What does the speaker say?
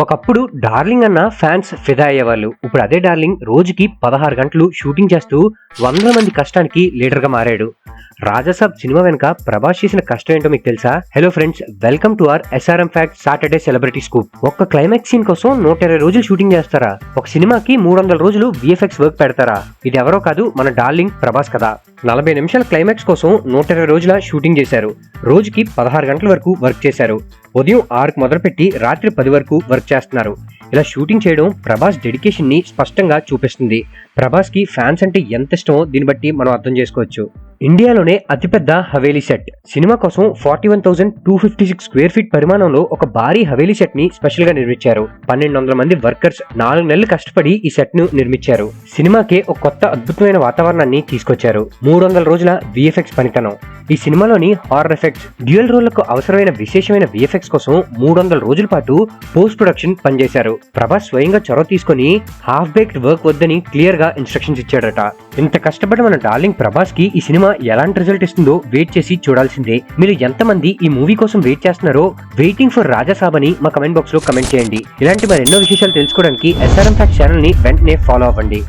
ఒకప్పుడు డార్లింగ్ అన్న ఫ్యాన్స్ ఫిదా అయ్యేవాళ్ళు ఇప్పుడు అదే డార్లింగ్ రోజుకి పదహారు గంటలు షూటింగ్ చేస్తూ వందల మంది కష్టానికి లీడర్గా మారాడు. రాజాసాబ్ సినిమా వెనుక ప్రభాస్ చేసిన కష్టం ఏంటో మీకు తెలుసా? Hello friends welcome to our SRM fact Saturday celebrity scoop ఒక్క క్లైమాక్స్ సీన్ కోసం నూట ఇరవై రోజులు షూటింగ్ చేస్తారా? ఒక సినిమాకి మూడు వందల రోజులు విఎఫ్ఎక్స్ వర్క్ పెడతారా? ఇది ఎవరో కాదు మన డార్లింగ్ ప్రభాస్ కదా. నలభై నిమిషాల క్లైమాక్స్ కోసం నూట ఇరవై రోజుల షూటింగ్ చేశారు. రోజుకి పదహారు గంటల వరకు వర్క్ చేశారు. ఉదయం ఆరుకు మొదలుపెట్టి రాత్రి పది వరకు వర్క్ చేస్తున్నారు. ఇలా షూటింగ్ చేయడం ప్రభాస్ డెడికేషన్ని స్పష్టంగా చూపిస్తుంది. ప్రభాస్కి ఫ్యాన్స్ అంటే ఎంత ఇష్టమో దీన్ని బట్టి మనం అర్థం చేసుకోవచ్చు. ఇండియాలోనే అతిపెద్ద హవేలీ సెట్. సినిమా కోసం forty one thousand two fifty six square feet పరిమాణంలో ఒక భారీ హవేలీ సెట్ని స్పెషల్గా నిర్మించారు. పన్నెండు వందల మంది వర్కర్స్ నాలుగు నెలలు కష్టపడి ఈ సెట్ను నిర్మించారు. సినిమాకే ఒక కొత్త అద్భుతమైన వాతావరణాన్ని తీసుకొచ్చారు. మూడు వందల రోజుల విఎఫ్ఎక్స్ పనితనం. ఈ సినిమాలోని హారర్ ఎఫెక్ట్స్ డ్యూయల్ రోల్లకు అవసరమైన విశేషమైన విఎఫ్ఎక్స్ కోసం మూడు వందల రోజుల పాటు పోస్ట్ ప్రొడక్షన్ పనిచేశారు. ప్రభాస్ స్వయంగా చొరవ తీసుకొని హాఫ్ బేక్డ్ వర్క్ వద్దని క్లియర్గా ఇన్స్ట్రక్షన్స్ ఇచ్చాడట. ఇంత కష్టపడి మన డార్లింగ్ ప్రభాస్కి ఈ సినిమా సినిమా ఎలాంటి రిజల్ట్ ఇస్తుందో వెయిట్ చేసి చూడాల్సిందే. మీరు ఎంతమంది ఈ మూవీ కోసం వెయిట్ చేస్తున్నారో వెయిటింగ్ ఫర్ రాజాసాబ్ అని మా కమెంట్ బాక్స్లో కమెంట్ చేయండి. ఇలాంటి మరెన్నో విశేషాలు తెలుసుకోవడానికి ఎస్ఆర్ఎం ఫ్యాక్ట్ ఛానల్ని వెంటనే ఫాలో అవ్వండి.